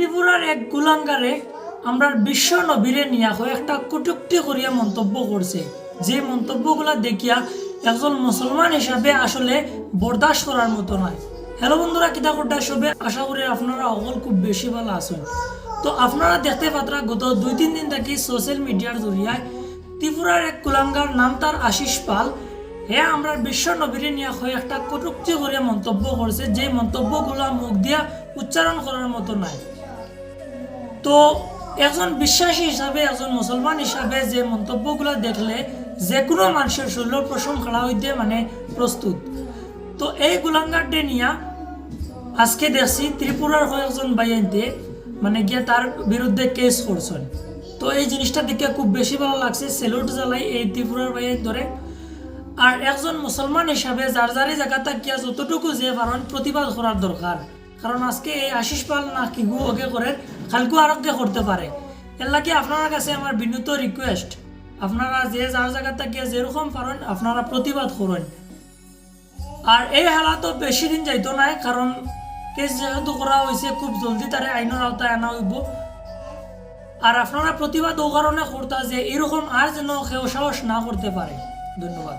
ত্রিপুরার এক কুলাঙ্গারে আমরা বিশ্ব নবীরে নিয়া হয়ে একটা কটুক্তি করিয়া মন্তব্য করছে। যে মন্তব্যগুলা দেখিয়া একজন মুসলমান হিসাবে আসলে বরদাস্ত করার মতো নয়। হ্যালো বন্ধুরা, কিতা করতে সবে আশা করি আপনারা অকল খুব বেশি ভালো আছেন। তো আপনারা দেখতে পাত্রা, গত দুই তিন দিন থেকে সোশ্যাল মিডিয়ার জরিয়ায় ত্রিপুরার এক কুলাঙ্গার নাম তার আশিস পাল। হে, আমরা বিশ্ব নবীরে নিয়ে হয়ে একটা কটুক্তি করে মন্তব্য করছে। যে মন্তব্যগুলা মুখ দিয়া উচ্চারণ করার মতো নাই তো একজন বিশ্বাসী হিসাবে একজন মুসলমান হিসাবে যে মন্তব্যগুলো দেখলে যে কোনো মানুষের শরীর প্রসম খেলা হইতে মানে প্রস্তুত তো এই গুলাঙ্গারটে নিয়া আজকে দেখছি ত্রিপুরার হয়ে একজন বাইনতে মানে গিয়ে তার বিরুদ্ধে কেস করছেন তো এই জিনিসটা দেখে খুব বেশি ভালো লাগছে সেলুট জ্বালাই এই ত্রিপুরার বাইন ধরে আর একজন মুসলমান হিসাবে যার যারি জায়গাটা গিয়া যতটুকু যে পারেন প্রতিবাদ করার দরকার কারণ আজকে এই আশিস পাল না কিগু ওকে করে, কালকু আরোগ্য করতে পারে। এর লাগে আপনার কাছে আমার বিনীত রিকোয়েস্ট আপনারা যে যার জায়গাটা গিয়ে যেরকম পারেন, আপনারা প্রতিবাদ করেন। আর এই হালা তো বেশি দিন যাইতো নাই, কারণ কেস যেহেতু করা হয়েছে খুব জলদি তারে আইনের আওতায় আনা হইব। আর আপনারা প্রতিবাদ ও কারণে করতা যে এরকম আর যেন কেউ সাহস না করতে পারে। ধন্যবাদ।